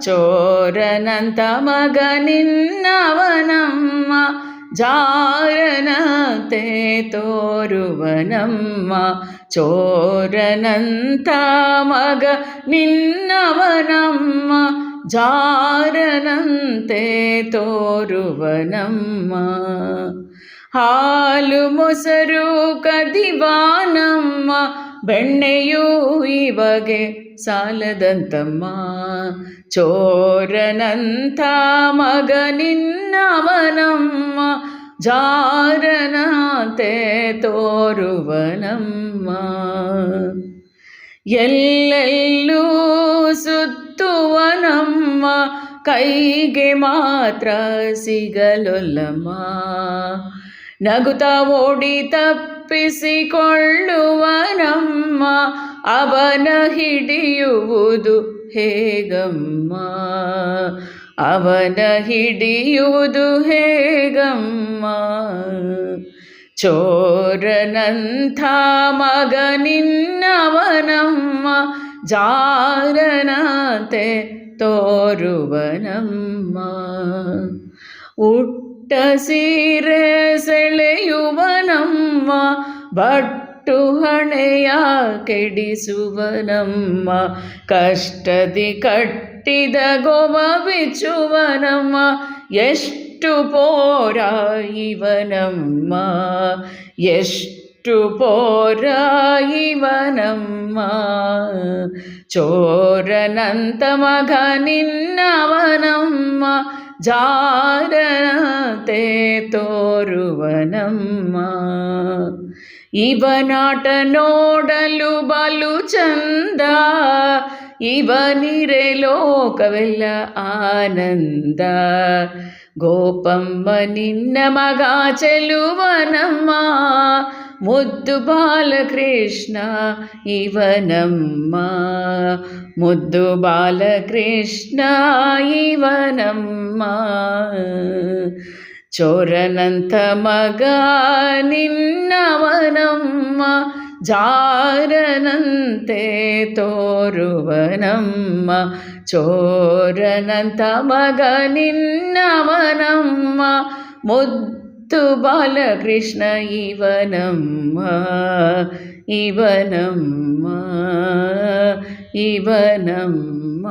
ಚೋರನಂತ ಮಗ ನಿನ್ನವನಮ್ಮ ಜಾರನತೆ ತೋರುವನಮ್ಮ ಚೋರನಂತ ಮಗ ನಿನ್ನವನಮ್ಮ ಜಾರನಂತೆ ತೋರುವನಮ್ಮ ಹಾಲು ಮೊಸರು ಕದಿವಾನಮ್ಮ ಬೆಣ್ಣೆಯೂ ಇವಗೆ ಸಾಲದಂತಮ್ಮ. ಚೋರನಂಥ ಮಗ ನಿನ್ನವನಮ್ಮ. ಜಾರನತೆ ತೋರುವನಮ್ಮ. ಎಲ್ಲೆಲ್ಲೂ ಸುತ್ತುವನಮ್ಮ. ಕೈಗೆ ಮಾತ್ರ ಸಿಗಲೊಲ್ಲಮ್ಮ. ನಗುತ್ತಾ ಓಡಿ ತಪ್ಪಿಸಿಕೊಳ್ಳುವನಮ್ಮ ಅವನ ಹಿಡಿಯುವುದು ಹೇಗಮ್ಮ? ಅವನ ಹಿಡಿಯುವುದು ಹೇಗಮ್ಮ? ಚೋರನಂಥ ಮಗ ನಿನ್ನವನಮ್ಮ ಜಾರನತೆ ತೋರುವನಮ್ಮ. ಉಟ್ಟ ಸೀರೆ ಸೆಳೆಯುವನಮ್ಮ, ಬಟ್ಟು ಹಣೆಯ ಕೆಡಿಸುವನಮ್ಮ, ಕಷ್ಟದಿ ಕಟ್ಟಿದ ಗೋವ ಬಿಚ್ಚುವನಮ್ಮ, ಎಷ್ಟು ಪೋರ ಇವನಮ್ಮ, ಎಷ್ಟು ಪೋರ ಇವನಮ್ಮ. ಚೋರನಂತ ಮಗ ನಿನ್ನವನಮ್ಮ ಜಾರತೆ ತೋರುವನಮ್ಮ ಇವನಾಟ ನೋಡಲು ಬಲು ಚಂದ ಇವನಿರೆ ಲೋಕವೆಲ್ಲ ಆನಂದ ಗೋಪಮ್ಮ ನಿನ್ನ ಮಗ ಚೆಲುವನಮ್ಮ ಮುದ್ದು ಬಾಲಕೃಷ್ಣ ಇವನಮ್ಮ ಮುದ್ದು ಬಾಲಕೃಷ್ಣ ಇವನಮ್ಮ ಚೋರನಂಥ ಮಗ ನಿನ್ನವನಮ್ಮ ಜಾರನಂತೆ ತೋರುವನಮ್ಮ ಚೋರನಂಥ ಮಗ ನಿನ್ನವನಮ್ಮ ಮುದ್ದು ಬಾಲಕೃಷ್ಣ ಇವನಮ್ಮ ಇವನಮ್ಮ ಇವನಮ್ಮ